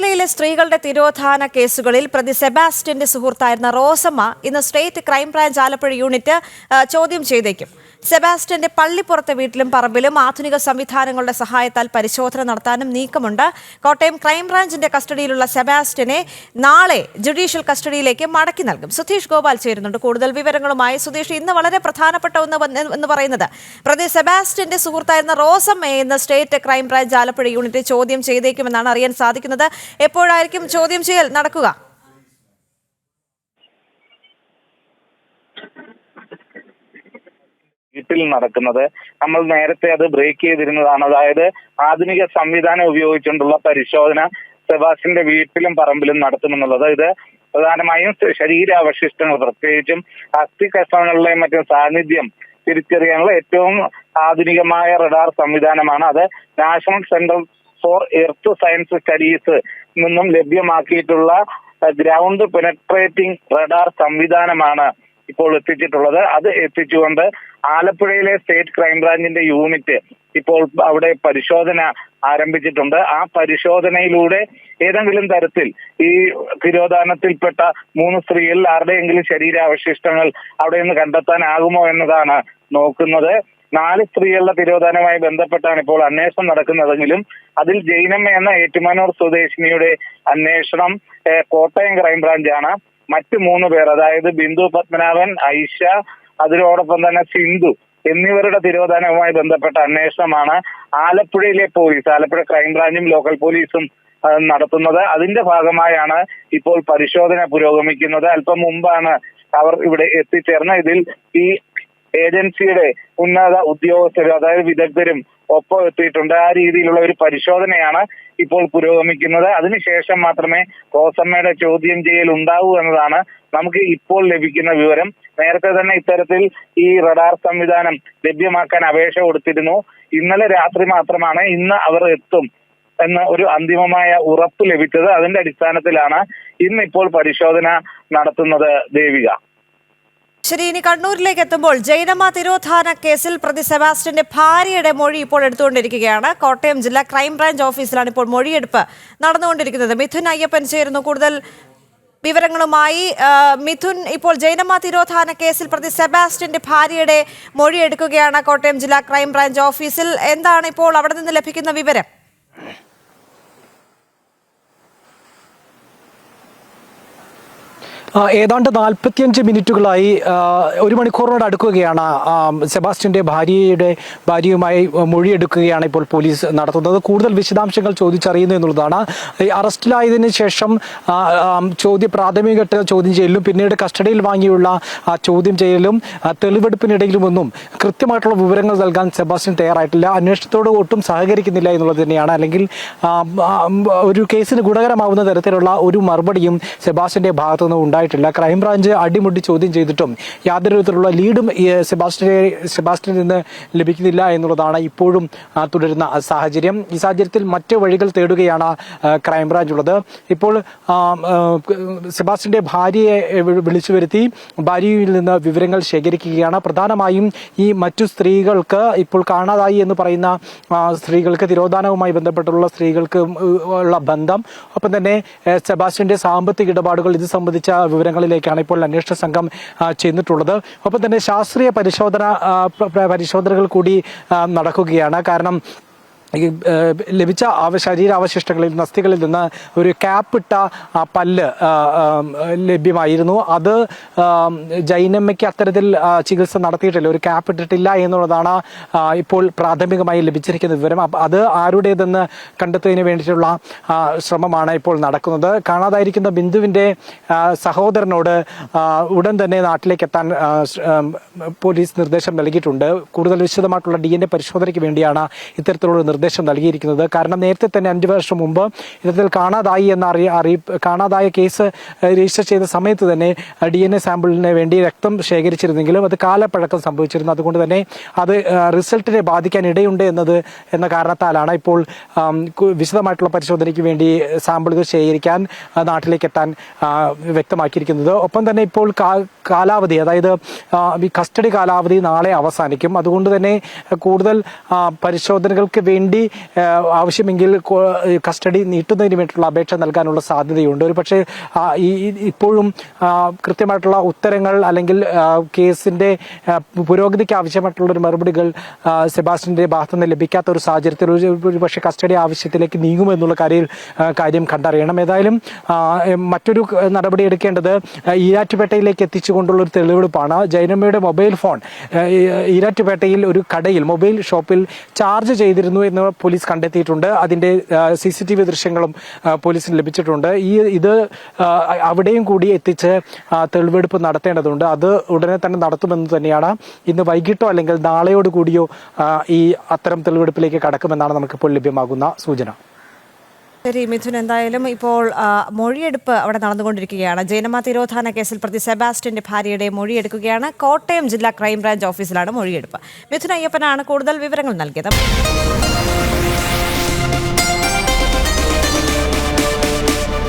ചേർത്തലയിലെ സ്ത്രീകളുടെ തിരോധാന കേസുകളിൽ പ്രതി സെബാസ്റ്റ്യന്റെ സുഹൃത്തായിരുന്ന റോസമ്മ ഇന്ന് സ്റ്റേറ്റ് ക്രൈംബ്രാഞ്ച് ആലപ്പുഴ യൂണിറ്റ് ചോദ്യം ചെയ്തേക്കും. സെബാസ്റ്റ്യന്റെ പള്ളിപ്പുറത്തെ വീട്ടിലും പറമ്പിലും ആധുനിക സംവിധാനങ്ങളുടെ സഹായത്താൽ പരിശോധന നടത്താനും നീക്കമുണ്ട്. കോട്ടയം ക്രൈംബ്രാഞ്ചിന്റെ കസ്റ്റഡിയിലുള്ള സെബാസ്റ്റ്യനെ നാളെ ജുഡീഷ്യൽ കസ്റ്റഡിയിലേക്ക് മടക്കി നൽകും. സുധീഷ് ഗോപാൽ ചേരുന്നുണ്ട്. കൂടുതൽ വിവരങ്ങളുമായി സുധീഷ് ഇന്ന് വളരെ പ്രധാനപ്പെട്ട ഒന്ന് എന്ന് പറയുന്നത് പ്രതി സെബാസ്റ്റ്യന്റെ സുഹൃത്തായിരുന്ന റോസമ്മയെ എന്ന സ്റ്റേറ്റ് ക്രൈംബ്രാഞ്ച് ആലപ്പുഴ യൂണിറ്റ് ചോദ്യം ചെയ്തേക്കുമെന്നാണ് അറിയാൻ സാധിക്കുന്നത്. എപ്പോഴായിരിക്കും ചോദ്യം ചെയ്യൽ നടക്കുക? വീട്ടിൽ നടക്കുന്നത്. നമ്മൾ നേരത്തെ അത് ബ്രേക്ക് ചെയ്തിരുന്നതാണ്. അതായത് ആധുനിക സംവിധാനം ഉപയോഗിച്ചുകൊണ്ടുള്ള പരിശോധന സെബാസ്റ്റിന്റെ വീട്ടിലും പറമ്പിലും നടത്തുമെന്നുള്ളത്. ഇത് പ്രധാനമായും ശരീരാവശിഷ്ടങ്ങൾ പ്രത്യേകിച്ചും അസ്ഥി കഷ്ണങ്ങളിലെയും മറ്റും സാന്നിധ്യം തിരിച്ചറിയാനുള്ള ഏറ്റവും ആധുനികമായ റഡാർ സംവിധാനമാണ്. അത് national centre for earth science studies നിന്നും ലഭ്യമാക്കിയിട്ടുള്ള ഗ്രൗണ്ട് പെനട്രേറ്റിംഗ് റഡാർ സംവിധാനമാണ്. ഇപ്പോൾ എത്തിച്ചിട്ടുള്ളത്. അത് എത്തിച്ചുകൊണ്ട് ആലപ്പുഴയിലെ സ്റ്റേറ്റ് ക്രൈംബ്രാഞ്ചിന്റെ യൂണിറ്റ് ഇപ്പോൾ അവിടെ പരിശോധന ആരംഭിച്ചിട്ടുണ്ട്. ആ പരിശോധനയിലൂടെ ഏതെങ്കിലും തരത്തിൽ ഈ തിരോധാനത്തിൽപ്പെട്ട മൂന്ന് സ്ത്രീകളിൽ ആരുടെയെങ്കിലും ശരീരാവശിഷ്ടങ്ങൾ അവിടെ നിന്ന് കണ്ടെത്താനാകുമോ എന്നതാണ് നോക്കുന്നത്. നാല് സ്ത്രീകളുടെ തിരോധാനവുമായി ബന്ധപ്പെട്ടാണ് ഇപ്പോൾ അന്വേഷണം നടക്കുന്നതെങ്കിലും അതിൽ ജൈനമ്മ എന്ന ഏറ്റുമാനൂർ സ്വദേശിനിയുടെ അന്വേഷണം കോട്ടയം ക്രൈംബ്രാഞ്ചാണ്. മറ്റ് മൂന്ന് പേർ അതായത് ബിന്ദു പത്മനാഭൻ ഐഷ അതിനോടൊപ്പം തന്നെ സിന്ധു എന്നിവരുടെ തിരോധാനവുമായി ബന്ധപ്പെട്ട അന്വേഷണമാണ് ആലപ്പുഴയിലെ പോലീസ് ആലപ്പുഴ ക്രൈംബ്രാഞ്ചും ലോക്കൽ പോലീസും നടത്തുന്നത്. അതിന്റെ ഭാഗമായാണ് ഇപ്പോൾ പരിശോധന പുരോഗമിക്കുന്നത്. അല്പം മുമ്പാണ് അവർ ഇവിടെ എത്തിച്ചേർന്ന ഇതിൽ ഈ ഏജൻസിയുടെ ഉന്നത ഉദ്യോഗസ്ഥരും അതായത് വിദഗ്ധരും ഒപ്പം എത്തിയിട്ടുണ്ട്. ആ രീതിയിലുള്ള ഒരു പരിശോധനയാണ് ഇപ്പോൾ പുരോഗമിക്കുന്നത്. അതിനുശേഷം മാത്രമേ റോസമ്മയുടെ ചോദ്യം ചെയ്യൽ ഉണ്ടാവൂ എന്നതാണ് നമുക്ക് ഇപ്പോൾ ലഭിക്കുന്ന വിവരം. നേരത്തെ തന്നെ ഇത്തരത്തിൽ ഈ റഡാർ സംവിധാനം ലഭ്യമാക്കാൻ അപേക്ഷ കൊടുത്തിരുന്നു. ഇന്നലെ രാത്രി മാത്രമാണ് ഇന്ന് അവർ എത്തും എന്ന ഒരു അന്തിമമായ ഉറപ്പ് ലഭിച്ചത്. അതിന്റെ അടിസ്ഥാനത്തിലാണ് ഇന്നിപ്പോൾ പരിശോധന നടത്തുന്നത് ദേവിക. ശരി ഇനി കണ്ണൂരിലേക്ക് എത്തുമ്പോൾ ജൈനമ തിരോധാന കേസിൽ പ്രതി സെബാസ്റ്റ്യന്റെ ഭാര്യയുടെ മൊഴി ഇപ്പോൾ എടുത്തുകൊണ്ടിരിക്കുകയാണ്. കോട്ടയം ജില്ലാ ക്രൈംബ്രാഞ്ച് ഓഫീസിലാണ് ഇപ്പോൾ മൊഴിയെടുപ്പ് നടന്നുകൊണ്ടിരിക്കുന്നത്. മിഥുൻ അയ്യപ്പൻ ചേരുന്നു. കൂടുതൽ വിവരങ്ങളുമായി മിഥുൻ ഇപ്പോൾ ജൈനമ തിരോധാന കേസിൽ പ്രതി സെബാസ്റ്റ്യന്റെ ഭാര്യയുടെ മൊഴി എടുക്കുകയാണ് കോട്ടയം ജില്ലാ ക്രൈംബ്രാഞ്ച് ഓഫീസിൽ. എന്താണ് ഇപ്പോൾ അവിടെ നിന്ന് ലഭിക്കുന്ന വിവരം? ഏതാണ്ട് നാൽപ്പത്തിയഞ്ച് മിനിറ്റുകളായി ഒരു മണിക്കൂറിനോട് അടുക്കുകയാണ് ആ, സെബാസ്റ്റ്യന്റെ ഭാര്യയുടെ ഭാര്യയുമായി മൊഴിയെടുക്കുകയാണ് ഇപ്പോൾ പോലീസ് നടത്തുന്നത്. കൂടുതൽ വിശദാംശങ്ങൾ ചോദിച്ചറിയുന്നു എന്നുള്ളതാണ്. അറസ്റ്റിലായതിനു ശേഷം ചോദ്യ പ്രാഥമിക ചോദ്യം ചെയ്യലും പിന്നീട് കസ്റ്റഡിയിൽ വാങ്ങിയുള്ള ചോദ്യം ചെയ്യലും തെളിവെടുപ്പിനിടയിലുമൊന്നും കൃത്യമായിട്ടുള്ള വിവരങ്ങൾ നൽകാൻ സെബാസ്റ്റ്യൻ തയ്യാറായിട്ടില്ല. അന്വേഷണത്തോട് ഒട്ടും സഹകരിക്കുന്നില്ല എന്നുള്ളത് തന്നെയാണ്. അല്ലെങ്കിൽ ഒരു കേസിന് ഗുണകരമാവുന്ന തരത്തിലുള്ള ഒരു മറുപടിയും സെബാസ്റ്റ്യന്റെ ഭാഗത്തു നിന്ന് ഉണ്ടായിട്ടില്ല ക്രൈംബ്രാഞ്ച് അടിമുടി ചോദ്യം ചെയ്തിട്ടും യാതൊരു വിധത്തിലുള്ള ലീഡും സെബാസ്റ്റിനെ സെബാസ്റ്റിനിൽ നിന്ന് ലഭിക്കുന്നില്ല എന്നുള്ളതാണ് ഇപ്പോഴും തുടരുന്ന സാഹചര്യം. ഈ സാഹചര്യത്തിൽ മറ്റ് വഴികൾ തേടുകയാണ് ക്രൈംബ്രാഞ്ച് ഉള്ളത്. ഇപ്പോൾ സെബാസ്റ്റിന്റെ ഭാര്യയെ വിളിച്ചു വരുത്തി ഭാര്യയിൽ നിന്ന് വിവരങ്ങൾ ശേഖരിക്കുകയാണ്. പ്രധാനമായും ഈ മറ്റു സ്ത്രീകൾക്ക് ഇപ്പോൾ കാണാതായി എന്ന് പറയുന്ന സ്ത്രീകൾക്ക് തിരോധാനവുമായി ബന്ധപ്പെട്ടുള്ള സ്ത്രീകൾക്ക് ഉള്ള ബന്ധം. ഒപ്പം തന്നെ സെബാസ്റ്റിന്റെ സാമ്പത്തിക ഇടപാടുകൾ ഇത് സംബന്ധിച്ച വിവരങ്ങളിലേക്കാണ് ഇപ്പോൾ അന്വേഷണ സംഘം ചെന്നിട്ടുള്ളത്. ഒപ്പം തന്നെ ശാസ്ത്രീയ പരിശോധന പരിശോധനകൾ കൂടി നടക്കുകയാണ്. കാരണം ലഭിച്ച അവ ശരീരാവശിഷ്ടങ്ങളിൽ നസ്തികളിൽ നിന്ന് ഒരു ക്യാപ്പിട്ട പല്ല് ലഭ്യമായിരുന്നു. അത് ജൈനമ്മയ്ക്ക് അത്തരത്തിൽ ചികിത്സ നടത്തിയിട്ടില്ല. ഒരു ക്യാപ്പ് ഇട്ടിട്ടില്ല എന്നുള്ളതാണ് ഇപ്പോൾ പ്രാഥമികമായി ലഭിച്ചിരിക്കുന്ന വിവരം. അത് ആരുടേതെന്ന് കണ്ടെത്തുന്നതിന് വേണ്ടിയിട്ടുള്ള ശ്രമമാണ് ഇപ്പോൾ നടക്കുന്നത്. കാണാതായിരിക്കുന്ന ബിന്ദുവിന്റെ സഹോദരനോട് ഉടൻ തന്നെ നാട്ടിലേക്ക് എത്താൻ പോലീസ് നിർദ്ദേശം നൽകിയിട്ടുണ്ട്. കൂടുതൽ വിശദമായിട്ടുള്ള ഡി പരിശോധനയ്ക്ക് വേണ്ടിയാണ് ഇത്തരത്തിലുള്ള നിർദ്ദേശം നൽകിയിരിക്കുന്നത്. കാരണം നേരത്തെ തന്നെ അഞ്ചു വർഷം മുമ്പ് ഇത്തരത്തിൽ കാണാതായി എന്ന അറിയ അറിയിപ്പ് കാണാതായ കേസ് രജിസ്റ്റർ ചെയ്ത സമയത്ത് തന്നെ ഡി എൻ എ സാമ്പിളിന് വേണ്ടി രക്തം ശേഖരിച്ചിരുന്നെങ്കിലും അത് കാലപ്പഴക്കം സംഭവിച്ചിരുന്നു. അതുകൊണ്ട് തന്നെ അത് റിസൾട്ടിനെ ബാധിക്കാൻ ഇടയുണ്ട് എന്നത് എന്ന കാരണത്താലാണ് ഇപ്പോൾ വിശദമായിട്ടുള്ള പരിശോധനയ്ക്ക് വേണ്ടി സാമ്പിളുകൾ ശേഖരിക്കാൻ നാട്ടിലേക്ക് എത്താൻ വ്യക്തമാക്കിയിരിക്കുന്നത്. ഒപ്പം തന്നെ ഇപ്പോൾ കാലാവധി അതായത് കസ്റ്റഡി കാലാവധി നാളെ അവസാനിക്കും. അതുകൊണ്ട് തന്നെ കൂടുതൽ പരിശോധനകൾക്ക് വേണ്ടി വേണ്ടി ആവശ്യമെങ്കിൽ കസ്റ്റഡി നീട്ടുന്നതിന് വേണ്ടിയിട്ടുള്ള അപേക്ഷ നൽകാനുള്ള സാധ്യതയുണ്ട്. ഒരു പക്ഷേ ഈ ഇപ്പോഴും കൃത്യമായിട്ടുള്ള ഉത്തരങ്ങൾ അല്ലെങ്കിൽ കേസിന്റെ പുരോഗതിക്ക് ആവശ്യമായിട്ടുള്ള ഒരു മറുപടികൾ സെബാസ്റ്റിന്റെ ഭാഗത്തു നിന്ന് ലഭിക്കാത്ത ഒരു സാഹചര്യത്തിൽ ഒരു പക്ഷേ കസ്റ്റഡി ആവശ്യത്തിലേക്ക് നീങ്ങുമെന്നുള്ള കാര്യം കാര്യം കണ്ടറിയണം. ഏതായാലും മറ്റൊരു നടപടി എടുക്കേണ്ടത് ഈരാറ്റുപേട്ടയിലേക്ക് എത്തിച്ചുകൊണ്ടുള്ള ഒരു തെളിവെടുപ്പാണ്. ജൈനമ്മയുടെ മൊബൈൽ ഫോൺ ഈരാറ്റുപേട്ടയിൽ ഒരു കടയിൽ മൊബൈൽ ഷോപ്പിൽ ചാർജ് ചെയ്തിരുന്നു എന്ന് പോലീസ് കണ്ടെത്തിയിട്ടുണ്ട്. അതിന്റെ സി സി ടി വി ദൃശ്യങ്ങളും പോലീസിന് ലഭിച്ചിട്ടുണ്ട്. ഈ ഇത് അവിടെയും കൂടി എത്തിച്ച് തെളിവെടുപ്പ് നടത്തേണ്ടതുണ്ട്. അത് ഉടനെ തന്നെ നടത്തുമെന്ന് തന്നെയാണ്. ഇന്ന് വൈകിട്ടോ അല്ലെങ്കിൽ നാളെയോട് കൂടിയോ ഈ അത്തരം തെളിവെടുപ്പിലേക്ക് കടക്കുമെന്നാണ് നമുക്കിപ്പോൾ ലഭ്യമാകുന്ന സൂചന. ശരി മിഥുൻ. എന്തായാലും ഇപ്പോൾ മൊഴിയെടുപ്പ് അവിടെ നടന്നുകൊണ്ടിരിക്കുകയാണ്. ജൈനമ തിരോധാന കേസിൽ പ്രതി സെബാസ്റ്റ്യന്റെ ഭാര്യയുടെ മൊഴിയെടുക്കുകയാണ്. കോട്ടയം ജില്ലാ ക്രൈംബ്രാഞ്ച് ഓഫീസിലാണ് മൊഴിയെടുപ്പ്. മിഥുൻ അയ്യപ്പനാണ് കൂടുതൽ വിവരങ്ങൾ നൽകിയത്.